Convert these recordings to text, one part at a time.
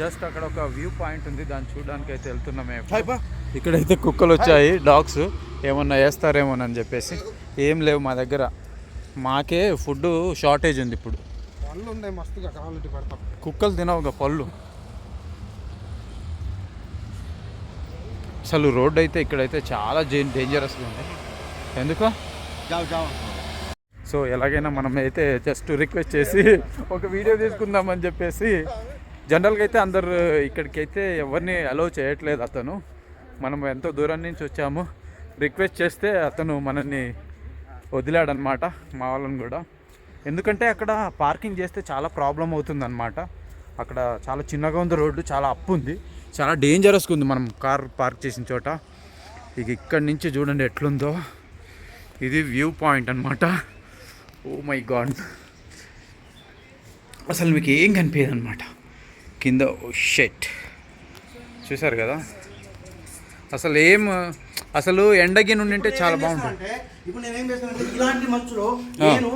Just అక్కడ ఒక view point ఉంది దాన్ని చూడడానికి అయితే వెళ్తున్నామే ఇక్కడైతే కుక్కలు వచ్చాయి డాగ్స్. ఏమన్నా వేస్తారేమోనని చెప్పేసి. ఏం లేవు మా దగ్గర. మాకే ఫుడ్ షార్టేజ్ ఉంది ఇప్పుడు. పళ్ళు ఉన్నాయి మస్తుగా కావాలంటే పెడతాం. కుక్కలు తినవుగా పళ్ళు. అసలు రోడ్ అయితే ఇక్కడైతే చాలా డేంజరస్గా ఉంది. ఎందుకు? సో ఎలాగైనా మనం అయితే జస్ట్ రిక్వెస్ట్ చేసి ఒక వీడియో తీసుకుందామని చెప్పేసి జనరల్గా అయితే అందరు ఇక్కడికైతే ఎవరిని అలౌ చేయట్లేదు అతను. మనం ఎంతో దూరం నుంచి వచ్చాము. రిక్వెస్ట్ చేస్తే అతను మనల్ని వదిలాడనమాట మా వాళ్ళని కూడా. ఎందుకంటే అక్కడ పార్కింగ్ చేస్తే చాలా ప్రాబ్లం అవుతుందన్నమాట అక్కడ చాలా చిన్నగా ఉంది రోడ్డు చాలా అప్పు ఉంది. చాలా డేంజరస్గా ఉంది మనం కార్ పార్క్ చేసిన చోట. ఇక ఇక్కడి నుంచి చూడండి ఎట్లుందో. ఇది వ్యూ పాయింట్ అనమాట. ఓ మై గాడ్ అసలు మీకు ఏం కనిపించదు అనమాట కింద షెట్. చూసారు కదా? అసలు ఏం అసలు ఎండగి నుండి ఉంటే చాలా బాగుంటుంది. అంటే ఇప్పుడు నేను ఏం చేస్తానంటే ఇలాంటి మంచులో. నేను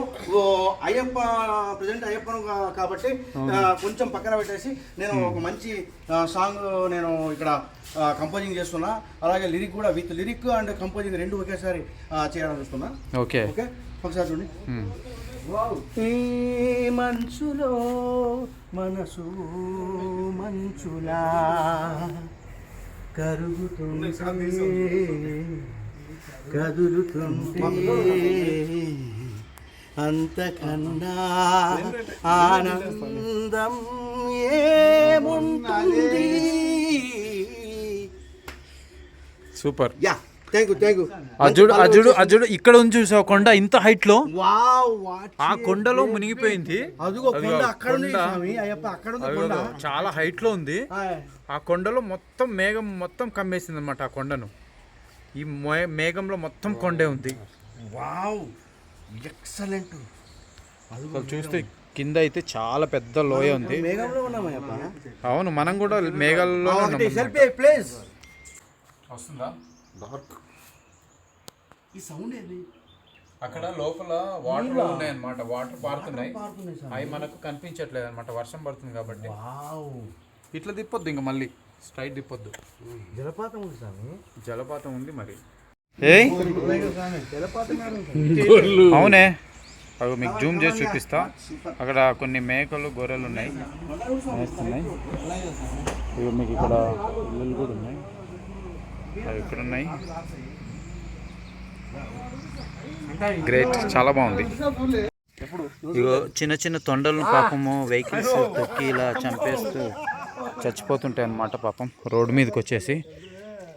అయ్యప్ప ప్రజెంట్ అయ్యప్పను కాబట్టి కొంచెం పక్కన పెట్టేసి నేను ఒక మంచి సాంగ్ నేను ఇక్కడ కంపోజింగ్ చేస్తున్నా. అలాగే లిరిక్ కూడా విత్ లిరిక్ అండ్ కంపోజింగ్ రెండు ఒకేసారి చేయాలని చూస్తున్నా. ఓకే. ఓకే? ఒకసారి చూడండి. ఈ మంచులో మనసు మంచులా కరుగుతుంటే కదులుతుంటే అంతకన్నా ఆనందం ఏముంటుంది? సూపర్. యూ. అజుడు అజుడు అజుడు ఇక్కడ ఉంది చూసావు? కొండ ఇంత హైట్లో? వావ్ వాట్ ఆ కొండలో మునిగిపోయింది. అదిగో కొండ అదిగో అక్కడ ఉంది కొండ. స్వామి. అయ్యప్ప అక్కడ ఉంది అదిగో కొండ. చాలా హైట్లో ఉంది. ఆ. కొండలో మొత్తం మేఘం మొత్తం కమ్మేసింది అనమాట ఆ కొండను. ఈ మే- మేఘంలో మొత్తం కొండే ఉంది. వావ్ ఎక్సలెంట్ చూస్తే కింద అయితే చాలా పెద్ద లోయ ఉంది. అవును మనం కూడా మేఘాల్లో సెల్ఫీ వస్తుందా ఈ సౌండ్ ఏది? అక్కడ లోపల వాటర్ ఉన్నాయి అన్నమాట వాటర్ పారుతున్నాయి. అవి మనకు కనిపించట్లేదు అనమాట వర్షం పడుతుంది కాబట్టి. ఇట్లా తిప్పొద్దు ఇంకా మళ్ళీ. స్ట్రైట్ తిప్పొద్దు. జలపాతం ఉంది స్వామి జలపాతం ఉంది మరి. జలపాతం అవునే. అవి మీకు జూమ్ చేసి చూపిస్తా. అక్కడ కొన్ని మేకలు గొర్రెలు ఉన్నాయి. ఇవి మీకు ఇక్కడ ఇల్లులు కూడా ఉన్నాయి. అవి ఇక్కడ ఉన్నాయి. గ్రేట్ చాలా బాగుంది. ఇగో చిన్న చిన్న తొండలను పాపము వెహికల్స్ తొక్కి ఇలా చంపేస్తూ చచ్చిపోతుంటాయి అన్నమాట పాపం. రోడ్డు మీదకి వచ్చేసి.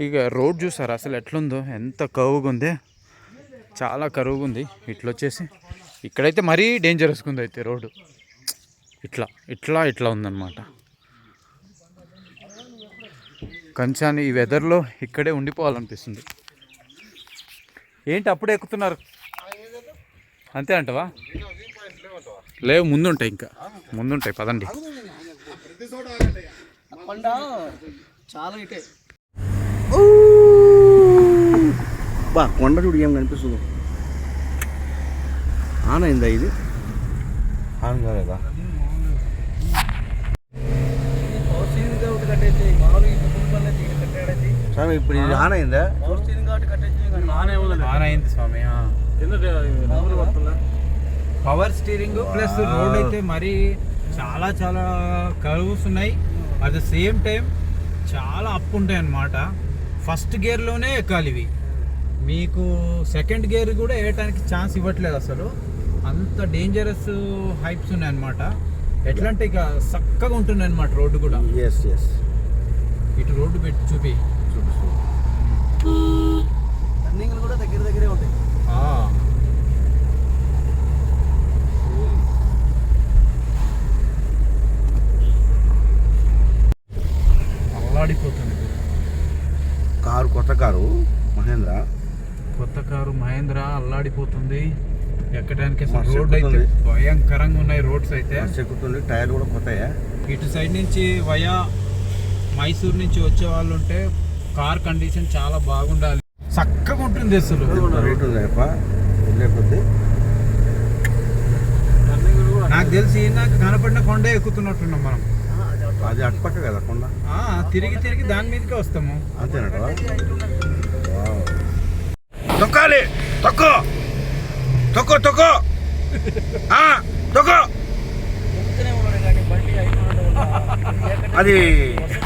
ఇక రోడ్ చూసారు? అసలు ఎట్లుందో? ఎంత కరువుగా ఉంది? చాలా కరువుగా ఉంది. ఇట్లా వచ్చేసి. ఇక్కడైతే మరీ డేంజరస్గా ఉంది అయితే రోడ్డు. ఇట్లా ఇట్లా ఇట్లా ఉందన్నమాట. కంచాని ఈ వెదర్లో ఇక్కడే ఉండిపోవాలనిపిస్తుంది. ఏంటి అప్పుడే ఎక్కుతున్నారు? అంతే అంటవా? లేవు ముందుంటాయి ఇంకా. ముందుంటాయి పదండి. కొండ చాలా ఇటే బా కొండ చూడు ఏం కనిపిస్తుందో. ఆన్ అయిందా ఇది? ఆన్ కాలేదా? స్వామి ఇప్పుడు ఇది ఆన్ అయిందా ఆన్ అయింది స్వామి పవర్ స్టీరింగ్ ప్లస్ రోడ్ అయితే మరి చాలా చాలా కర్వ్స్ ఉన్నాయి అట్ ద సేమ్ టైం చాలా అప్ ఉంటాయి అన్నమాట. ఫస్ట్ గేర్లోనే ఎక్కాలి ఇవి. మీకు సెకండ్ గేర్ కూడా వేయడానికి ఛాన్స్ ఇవ్వట్లేదు అసలు. అంత డేంజరస్ హైప్స్ ఉన్నాయి అన్నమాట. ఎట్లా అంటే ఇక చక్కగా ఉంటుంది అనమాట రోడ్డు కూడా. ఎస్ ఎస్ ఇటు రోడ్డు పెట్టి చూపి. రన్నింగ్లు కూడా దగ్గర దగ్గరే ఉంటాయి. ఆ. అల్లాడిపోతుంది. కారు కొత్త కారు మహేంద్ర? కొత్త కారు మహేంద్ర అల్లాడిపోతుంది. ఎక్కడానికి రోడ్ అయితే ఎక్కుతుంది. భయంకరంగా ఉన్నాయి రోడ్స్ అయితే. చెక్కుతుంది టైర్లు కూడా కొత్తయా. ఇటు సైడ్ నుంచి వయా మైసూర్ నుంచి వచ్చే వాళ్ళు ఉంటే కార్ కండిషన్ చాలా బాగుండాలి. చక్కగా ఉంటుంది అసలు. వెళ్ళే నాకు తెలిసి నాకు కనపడిన కొండే ఎక్కుతున్నట్టున్నాం మనం. అది అటుపక్క కదా కొండ. ఆ, తిరిగి తిరిగి దాని మీదకే వస్తాము. అంతేనట? తొక్కాలి. తొక్కు. తొక్కు తొక్కు. ఆ, తొక్కు. అది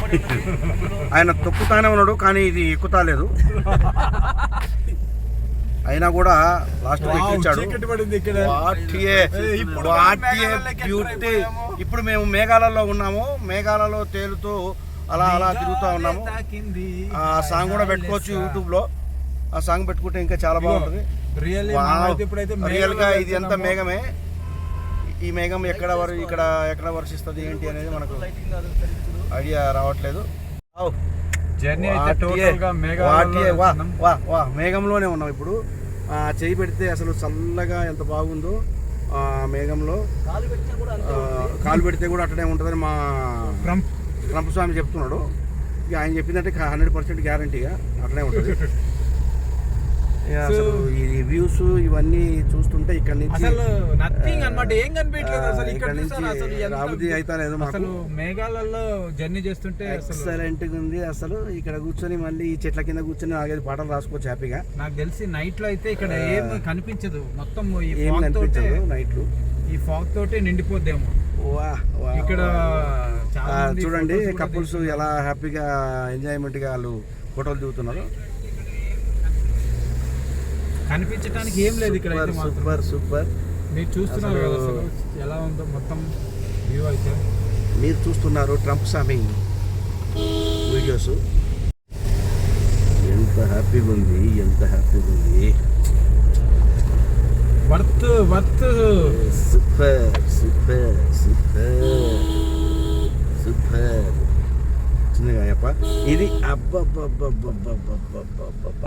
ఆయన తొక్కుతానే ఉన్నాడు కానీ ఇది ఎక్కుతాలేదు. అయినా కూడా లాస్ట్ ఎక్కించాడు ఇప్పుడు బ్యూటీ మేము మేఘాలలో ఉన్నాము మేఘాలలో తేలుతూ అలా అలా తిరుగుతూ ఉన్నాము. ఆ సాంగ్ కూడా పెట్టుకోవచ్చు యూట్యూబ్లో ఆ సాంగ్ పెట్టుకుంటే ఇంకా చాలా బాగుంటుంది. రియల్గా ఇది ఎంత. మేఘమే. ఈ మేఘం ఎక్కడ వర ఇక్కడ ఎక్కడ వర్షిస్తుంది ఏంటి అనేది మనకు ఐడియా రావట్లేదు. మేఘంలోనే ఉన్నాం ఇప్పుడు. ఆ, చేయి పెడితే అసలు చల్లగా ఎంత బాగుందో ఆ మేఘంలో. ఆ, కాలు పెడితే కూడా అట్లనే ఉంటుందని మా ట్రంప్. స్వామి చెప్తున్నాడు. ఇక ఆయన చెప్పినట్టే హండ్రెడ్ పర్సెంట్ గ్యారంటీగా అట్లనే ఉంటుంది. అసలు ఈ రివ్యూస్ ఇవన్నీ చూస్తుంటే ఇక్కడ నుంచి అసలు నథింగ్ అన్నమాట. ఏం కనిపించలేదు ఆ, అసలు ఇక్కడ నుంచి అసలు ఎంత- రాబుద్ది అయితే లేదు మాకు. అసలు మేఘాలలో జర్నీ చేస్తుంటే ఎక్సలెంట్ ఉంది. అసలు ఇక్కడ కూర్చొని మళ్ళీ ఈ చెట్ల కింద కూర్చొని నాగైదు పాటలు రాసుకోవచ్చు హ్యాపీగా. నాకు తెలిసి నైట్లో అయితే ఇక్కడ ఏం కనిపించదు. మొత్తం ఏం కనిపించదు నైట్లు ఈ ఫాగ్ తోటే నిండిపోద్దేమో. ఇక్కడ చూడండి కపుల్స్. ఎలా హ్యాపీగా ఎంజాయ్మెంట్గా వాళ్ళు ఫోటోలు దిగుతున్నారు. కనిపించడానికి ఏం లేదు ఇక్కడ. సూపర్ సూపర్ మీరు చూస్తున్నారు కదా అసలు- ఎలా ఉందో మొత్తం వ్యూ అయితే. మీరు చూస్తున్నారు ట్రంప్ స్వామి వీడియోస్. ఎంత హ్యాపీగా ఉంది ఎంత హ్యాపీగా ఉంది. Worth worth super super super super. చిన్నగా అయ్యప్ప. ఇది అబ్బబ్బబ్బబ్బబ్బబ్బబ్బబ్బ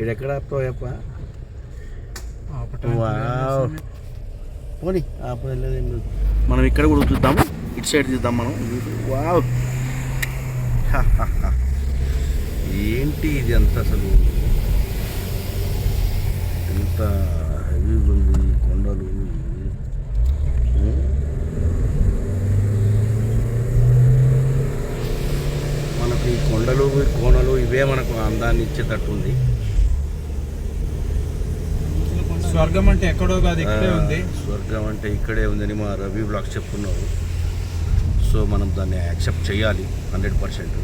ఇది ఎక్కడ ఆపుతావు అయ్యప్ప వావ్. పోనీ ఆపలేదు మనం ఇక్కడ కూడా చూద్దాము. ఇటు సైడ్ చూద్దాం మనం. వావ్. ఏంటి ఇది అంత అసలు? ఎంత హెవీగా ఉంది కొండలు? మనకు ఈ కొండలు కోనలు ఇవే మనకు అందాన్ని ఇచ్చేటట్టు ఉంది స్వర్గం అంటే ఎక్కడో కాదు ఇక్కడే ఉంది. స్వర్గం అంటే ఇక్కడే ఉందని మా రవి బ్లాగ్స్ చెప్తున్నారు సో మనం దాన్ని యాక్సెప్ట్ చేయాలి హండ్రెడ్ పర్సెంట్.